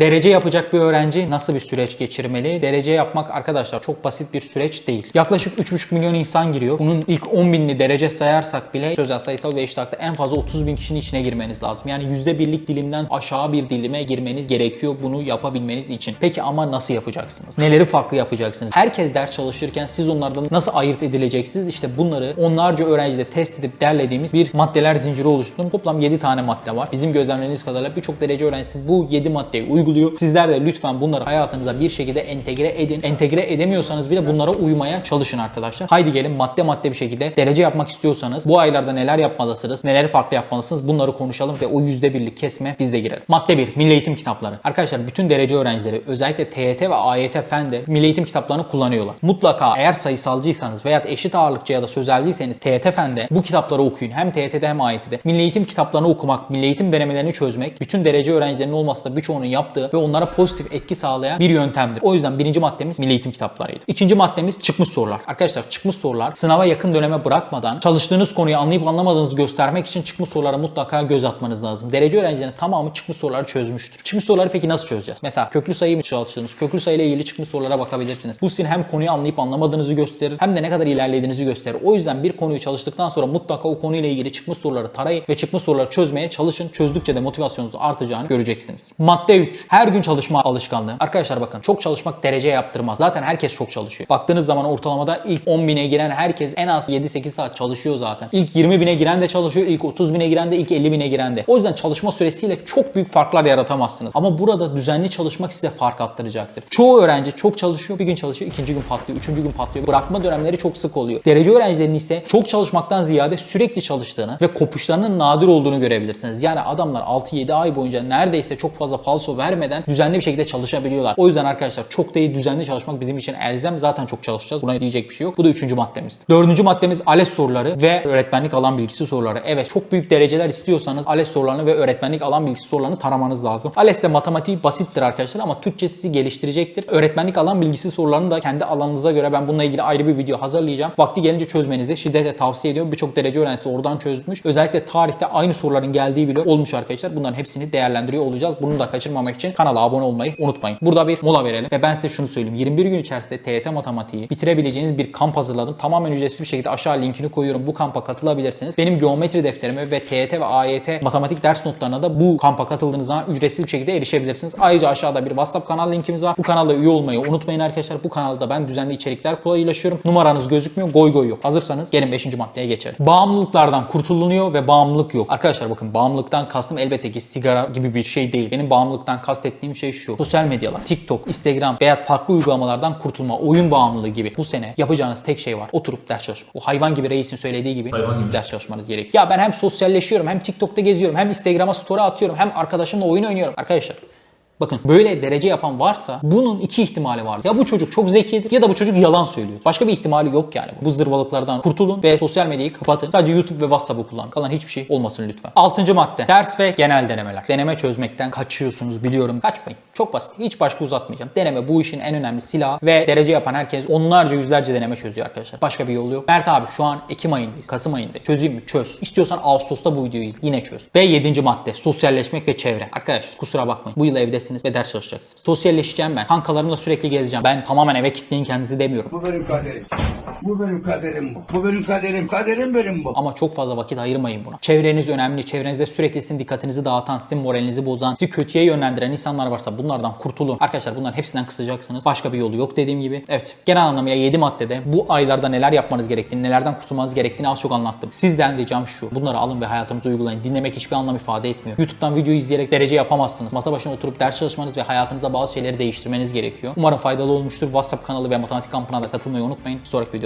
Derece yapacak bir öğrenci nasıl bir süreç geçirmeli? Derece yapmak arkadaşlar çok basit bir süreç değil. Yaklaşık 3,5 milyon insan giriyor. Bunun ilk 10 binini derece sayarsak bile sözel, sayısal ve iştahta en fazla 30 bin kişinin içine girmeniz lazım. Yani %1'lik dilimden aşağı bir dilime girmeniz gerekiyor bunu yapabilmeniz için. Peki ama nasıl yapacaksınız? Neleri farklı yapacaksınız? Herkes ders çalışırken siz onlardan nasıl ayırt edileceksiniz? İşte bunları onlarca öğrencide test edip derlediğimiz bir maddeler zinciri oluşturdum. Toplam 7 tane madde var. Bizim gözlemlerimiz kadarıyla birçok derece öğrencisi bu 7 maddeyi uyguluyor. Sizler de lütfen bunları hayatınıza bir şekilde entegre edin. Entegre edemiyorsanız bile bunlara uymaya çalışın arkadaşlar. Haydi gelin madde madde bir şekilde derece yapmak istiyorsanız bu aylarda neler yapmalısınız, neleri farklı yapmalısınız bunları konuşalım ve o %1'lik kesme biz de girelim. Madde 1. Milli Eğitim kitapları. Arkadaşlar bütün derece öğrencileri özellikle TYT ve AYT Fen'de Milli Eğitim kitaplarını kullanıyorlar. Mutlaka eğer sayısalcıysanız veya eşit ağırlıkçı ya da sözelciyseniz TYT Fen'de bu kitapları okuyun. Hem TYT'de hem AYT'de. Milli Eğitim kitaplarını okumak, milli eğitim denemelerini çözmek, bütün derece öğrencilerinin olması da birçoğunun yaptığı ve onlara pozitif etki sağlayan bir yöntemdir. O yüzden birinci maddemiz milli eğitim kitaplarıydı. İkinci maddemiz çıkmış sorular. Arkadaşlar çıkmış sorular sınava yakın döneme bırakmadan çalıştığınız konuyu anlayıp anlamadığınızı göstermek için çıkmış sorulara mutlaka göz atmanız lazım. Derece öğrencilerinin tamamı çıkmış soruları çözmüştür. Çıkmış soruları peki nasıl çözeceğiz? Mesela köklü sayı mı çalıştınız? Köklü sayıyla ilgili çıkmış sorulara bakabilirsiniz. Bu sizin hem konuyu anlayıp anlamadığınızı gösterir hem de ne kadar ilerlediğinizi gösterir. O yüzden bir konuyu çalıştıktan sonra mutlaka o konuyla ilgili çıkmış soruları tarayın ve çıkmış soruları çözmeye çalışın. Çözdükçe de motivasyonunuzun artacağını göreceksiniz. Madde 3. Her gün çalışma alışkanlığı. Arkadaşlar bakın çok çalışmak derece yaptırmaz. Zaten herkes çok çalışıyor. Baktığınız zaman ortalamada ilk 10 bine giren herkes en az 7-8 saat çalışıyor zaten. İlk 20 bine giren de çalışıyor. ilk 30 bine giren de ilk 50 bine giren de. O yüzden çalışma süresiyle çok büyük farklar yaratamazsınız. Ama burada düzenli çalışmak size fark attıracaktır. Çoğu öğrenci çok çalışıyor. Bir gün çalışıyor. ikinci gün patlıyor. Üçüncü gün patlıyor. Bırakma dönemleri çok sık oluyor. Derece öğrencilerinin ise çok çalışmaktan ziyade sürekli çalıştığını ve kopuşlarının nadir olduğunu görebilirsiniz. Yani adamlar 6-7 ay boyunca neredeyse çok fazla falso vermeden düzenli bir şekilde çalışabiliyorlar. O yüzden arkadaşlar çok değil düzenli çalışmak bizim için elzem. Zaten çok çalışacağız. Buna diyecek bir şey yok. Bu da üçüncü maddemizdi. Dördüncü maddemiz ALES soruları ve öğretmenlik alan bilgisi soruları. Evet çok büyük dereceler istiyorsanız ALES sorularını ve öğretmenlik alan bilgisi sorularını taramanız lazım. ALES'te matematiği basittir arkadaşlar ama Türkçe sizi geliştirecektir. Öğretmenlik alan bilgisi sorularını da kendi alanınıza göre ben bununla ilgili ayrı bir video hazırlayacağım. Vakti gelince çözmenizi şiddetle tavsiye ediyorum. Birçok derece öğrencisi oradan çözmüş. Özellikle tarihte aynı soruların geldiği bile olmuş arkadaşlar. Bunların hepsini değerlendiriyor olacağız. Bunu da kaçırmamak için kanala abone olmayı unutmayın. Burada bir mola verelim ve ben size şunu söyleyeyim. 21 gün içerisinde TYT matematiği bitirebileceğiniz bir kamp hazırladım. Tamamen ücretsiz bir şekilde aşağı linkini koyuyorum. Bu kampa katılabilirsiniz. Benim geometri defterime ve TYT ve AYT matematik ders notlarına da bu kampa katıldığınız zaman ücretsiz bir şekilde erişebilirsiniz. Ayrıca aşağıda bir WhatsApp kanal linkimiz var. Bu kanalda üye olmayı unutmayın arkadaşlar. Bu kanalda ben düzenli içerikler paylaşıyorum. Numaranız gözükmüyor. Goy goy yok. Hazırsanız gelin 5. maddeye geçelim. Bağımlılıklardan kurtulunuyor ve bağımlılık yok. Arkadaşlar bakın bağımlılıktan kastım elbette ki sigara gibi bir şey değil. Benim bağımlılıktan kastettiğim şey şu. Sosyal medyalar, TikTok, Instagram veya farklı uygulamalardan kurtulma, oyun bağımlılığı gibi. Bu sene yapacağınız tek şey var. Oturup ders çalışmak. O hayvan gibi reisin söylediği gibi Hayvan gibi. ders çalışmanız gerekiyor. Ya ben hem sosyalleşiyorum hem TikTok'ta geziyorum hem Instagram'a story atıyorum hem arkadaşımla oyun oynuyorum. Arkadaşlar Bakın böyle derece yapan varsa bunun iki ihtimali var. Ya bu çocuk çok zekidir ya da bu çocuk yalan söylüyor. Başka bir ihtimali yok yani. Bu zırvalıklardan kurtulun ve sosyal medyayı kapatın. Sadece YouTube ve WhatsApp'ı kullanın. Kalan hiçbir şey olmasın lütfen. Altıncı madde. Ders ve genel denemeler. Deneme çözmekten kaçıyorsunuz biliyorum. Kaçmayın. Çok basit. Hiç başka uzatmayacağım. Deneme bu işin en önemli silahı ve derece yapan herkes onlarca yüzlerce deneme çözüyor arkadaşlar. Başka bir yolu yok. Mert abi şu an Ekim ayındayız. Kasım ayındayız. Çözeyim mi? Çöz. İstiyorsan Ağustos'ta bu videoyu izle. Yine çöz. Ve yedinci madde. Sosyalleşmek ve çevre. Arkadaşlar kusura bakmayın. Bu yıl evdesiniz ve ders çalışacaksınız. Sosyalleşeceğim ben. Kankalarımla sürekli gezeceğim. Ben tamamen eve kilitleyin kendinizi demiyorum. Bu benim kaderim. Bu benim kaderim bu. Bu benim kaderim. Kaderim benim bu. Ama çok fazla vakit ayırmayın buna. Çevreniz önemli. Çevrenizde sürekli sizin dikkatinizi dağıtan, sizin moralinizi bozan, sizi kötüye yönlendiren insanlar varsa bunlardan kurtulun. Arkadaşlar bunların hepsinden kısacaksınız. Başka bir yolu yok dediğim gibi. Evet. Genel anlamıyla 7 maddede bu aylarda neler yapmanız gerektiğini, nelerden kurtulmanız gerektiğini az çok anlattım. Sizden ricam şu. Bunları alın ve hayatınıza uygulayın. Dinlemek hiçbir anlam ifade etmiyor. YouTube'dan video izleyerek derece yapamazsınız. Masa başına oturup ders çalışmanız ve hayatınıza bazı şeyleri değiştirmeniz gerekiyor. Umarım faydalı olmuştur. WhatsApp kanalı ve matematik kampına da katılmayı unutmayın. Sonraki